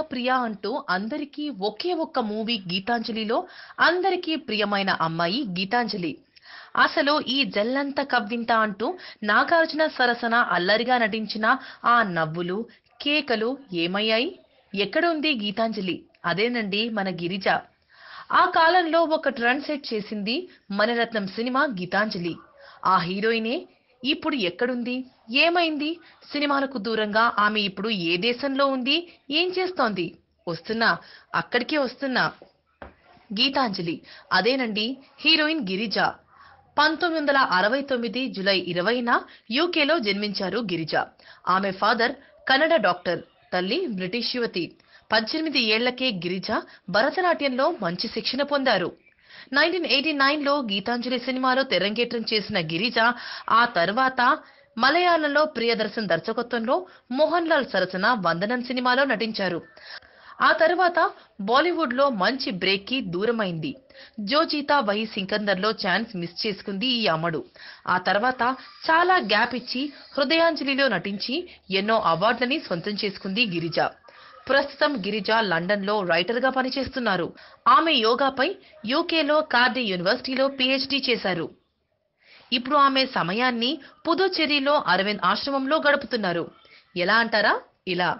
ప్రియ అంటూ అందరికీ ఒకే ఒక్క మూవీ గీతాంజలిలో అందరికీ ప్రియమైన అమ్మాయి గీతాంజలి. అసలు ఈ జల్లంత కవ్వింత అంటూ నాగార్జున సరసన అల్లరిగా నటించిన ఆ నవ్వులు కేకలు ఏమయ్యాయి? ఎక్కడుంది గీతాంజలి? అదేనండి మన గిరిజ. ఆ కాలంలో ఒక ట్రెండ్ సెట్ చేసింది మణిరత్నం సినిమా గీతాంజలి. ఆ హీరోయినే ఇప్పుడు ఎక్కడుంది? ఏమైంది? సినిమాలకు దూరంగా ఆమె ఇప్పుడు ఏ దేశంలో ఉంది? ఏం చేస్తోంది? వస్తున్నా అక్కడికే వస్తున్నా. గీతాంజలి అదేనండి హీరోయిన్ గిరిజ. పంతొమ్మిది వందల అరవై తొమ్మిది జులై ఇరవైన యూకేలో జన్మించారు గిరిజ. ఆమె ఫాదర్ కన్నడ డాక్టర్ తల్లి బ్రిటిష్ యువతి. పద్దెనిమిది ఏళ్ళకే గిరిజ భరతనాట్యంలో మంచి శిక్షణ పొందారు. నైన్టీన్ ఎయిటీ నైన్లో గీతాంజలి సినిమాలో తెరంగేట్రం చేసిన గిరిజ ఆ తర్వాత మలయాళంలో ప్రియదర్శన్ దర్శకత్వంలో మోహన్ లాల్ సరసన వందనం సినిమాలో నటించారు. ఆ తర్వాత బాలీవుడ్లో మంచి బ్రేక్కి దూరమైంది. జోజీతా వహి సికందర్లో ఛాన్స్ మిస్ చేసుకుంది ఈ అమ్మడు. ఆ తర్వాత చాలా గ్యాప్ ఇచ్చి హృదయాంజలిలో నటించి ఎన్నో అవార్డులని సొంతం చేసుకుంది గిరిజ. ప్రస్తుతం గిరిజా లండన్లో రైటర్గా పనిచేస్తున్నారు. ఆమె యోగాపై యూకేలో కార్డి యూనివర్సిటీలో పిహెచ్డి చేశారు. ఇప్పుడు ఆమె సమయాన్ని పుదుచ్చేరిలో అరవింద్ ఆశ్రమంలో గడుపుతున్నారు. ఎలా అంటారా? ఇలా.